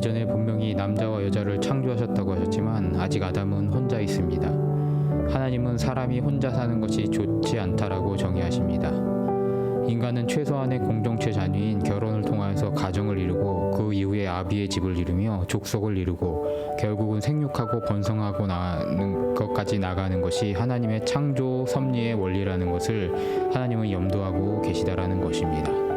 이전에 분명히 남자와 여자를 창조하셨다고 하셨지만 아직 아담은 혼자 있습니다. 하나님은 사람이 혼자 사는 것이 좋지 않다라고 정의하십니다. 인간은 최소한의 공동체 자녀인 결혼을 통하여서 가정을 이루고 그 이후에 아비의 집을 이루며 족속을 이루고 결국은 생육하고 번성하고 나가는 것까지 나가는 것이 하나님의 창조 섭리의 원리라는 것을 하나님은 염두하고 계시다라는 것입니다.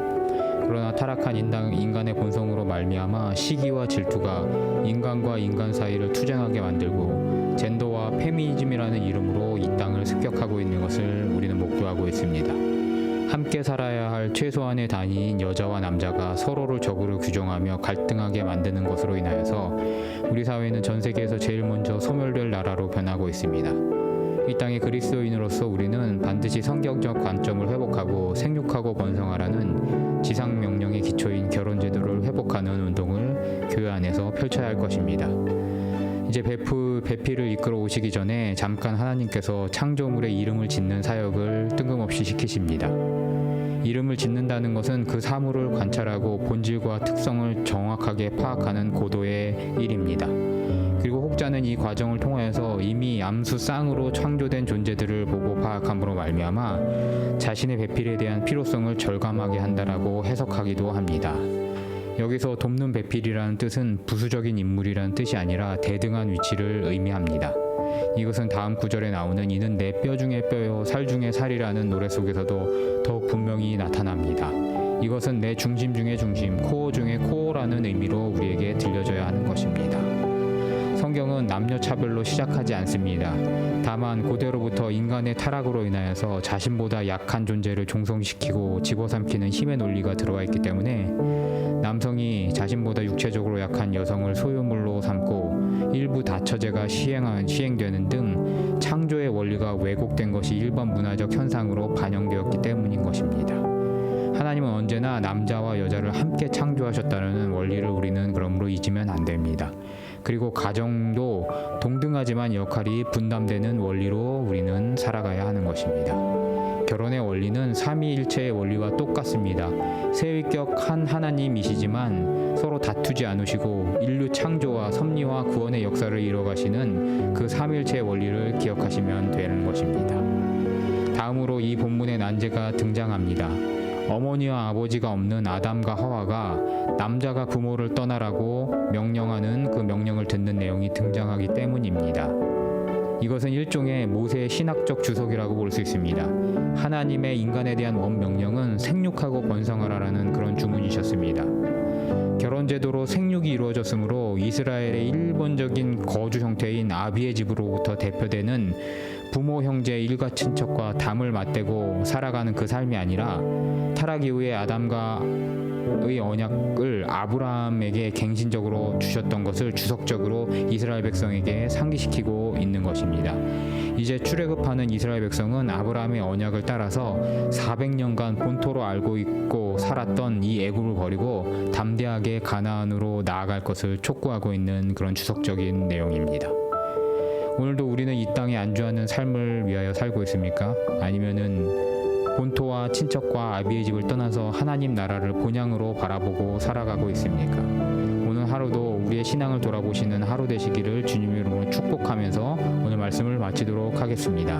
그러나 타락한 인당, 인간의 본성으로 말미암아 시기와 질투가 인간과 인간 사이를 투쟁하게 만들고 젠더와 페미니즘이라는 이름으로 이 땅을 습격하고 있는 것을 우리는 목도하고 있습니다. 함께 살아야 할 최소한의 단위인 여자와 남자가 서로를 적으로 규정하며 갈등하게 만드는 것으로 인하여서 우리 사회는 전 세계에서 제일 먼저 소멸될 나라로 변하고 있습니다. 이 땅의 그리스도인으로서 우리는 반드시 성경적 관점을 회복하고 생육하고 번성하라는 지상 명령의 기초인 결혼 제도를 회복하는 운동을 교회 안에서 펼쳐야 할 것입니다. 이제 배프, 배피를 이끌어 오시기 전에 잠깐 하나님께서 창조물의 이름을 짓는 사역을 뜬금없이 시키십니다. 이름을 짓는다는 것은 그 사물을 관찰하고 본질과 특성을 정확하게 파악하는 고도의 일입니다. 그리고 혹자는 이 과정을 통하여서 이미 암수 쌍으로 창조된 존재들을 보고 파악함으로 말미암아 자신의 배필에 대한 필요성을 절감하게 한다라고 해석하기도 합니다. 여기서 돕는 배필이라는 뜻은 부수적인 인물이라는 뜻이 아니라 대등한 위치를 의미합니다. 이것은 다음 구절에 나오는 이는 내 뼈 중에 뼈요 살 중에 살이라는 노래 속에서도 더욱 분명히 나타납니다. 이것은 내 중심 중에 중심, 코어 중에 코어라는 의미로 우리에게 들려져야 하는 것입니다. 성경은 남녀 차별로 시작하지 않습니다. 다만 고대로부터 인간의 타락으로 인하여서 자신보다 약한 존재를 종성시키고 집어삼키는 힘의 논리가 들어와 있기 때문에 남성이 자신보다 육체적으로 약한 여성을 소유물로 삼고 일부 다처제가 시행한, 시행되는 등 창조의 원리가 왜곡된 것이 일반 문화적 현상으로 반영되었기 때문인 것입니다. 하나님은 언제나 남자와 여자를 함께 창조하셨다는 원리를 우리는 그러므로 잊으면 안 됩니다. 그리고 가정도 동등하지만 역할이 분담되는 원리로 우리는 살아가야 하는 것입니다. 결혼의 원리는 삼위일체의 원리와 똑같습니다. 세위격 한 하나님이시지만 서로 다투지 않으시고 인류 창조와 섭리와 구원의 역사를 이뤄가시는 그 삼위일체의 원리를 기억하시면 되는 것입니다. 다음으로 이 본문의 난제가 등장합니다. 어머니와 아버지가 없는 아담과 하와가 남자가 부모를 떠나라고 명령하는 그 명령을 듣는 내용이 등장하기 때문입니다. 이것은 일종의 모세의 신학적 주석이라고 볼 수 있습니다. 하나님의 인간에 대한 원명령은 생육하고 번성하라라는 그런 주문이셨습니다. 결혼 제도로 생육이 이루어졌으므로 이스라엘의 일본적인 거주 형태인 아비의 집으로부터 대표되는 부모 형제 일가 친척과 담을 맞대고 살아가는 그 삶이 아니라 타락 이후에 아담과의 언약을 아브라함에게 갱신적으로 주셨던 것을 주석적으로 이스라엘 백성에게 상기시키고 있는 것입니다. 이제 출애굽하는 이스라엘 백성은 아브라함의 언약을 따라서 400년간 본토로 알고 있고 살았던 이 애굽을 버리고 담대하게 가나안으로 나아갈 것을 촉구하고 있는 그런 주석적인 내용입니다. 오늘도 우리는 이 땅에 안주하는 삶을 위하여 살고 있습니까? 아니면은 본토와 친척과 아비의 집을 떠나서 하나님 나라를 본향으로 바라보고 살아가고 있습니까? 오늘 하루도 우리의 신앙을 돌아보시는 하루 되시기를 주님 이름으로 축복하면서 오늘 말씀을 마치도록 하겠습니다.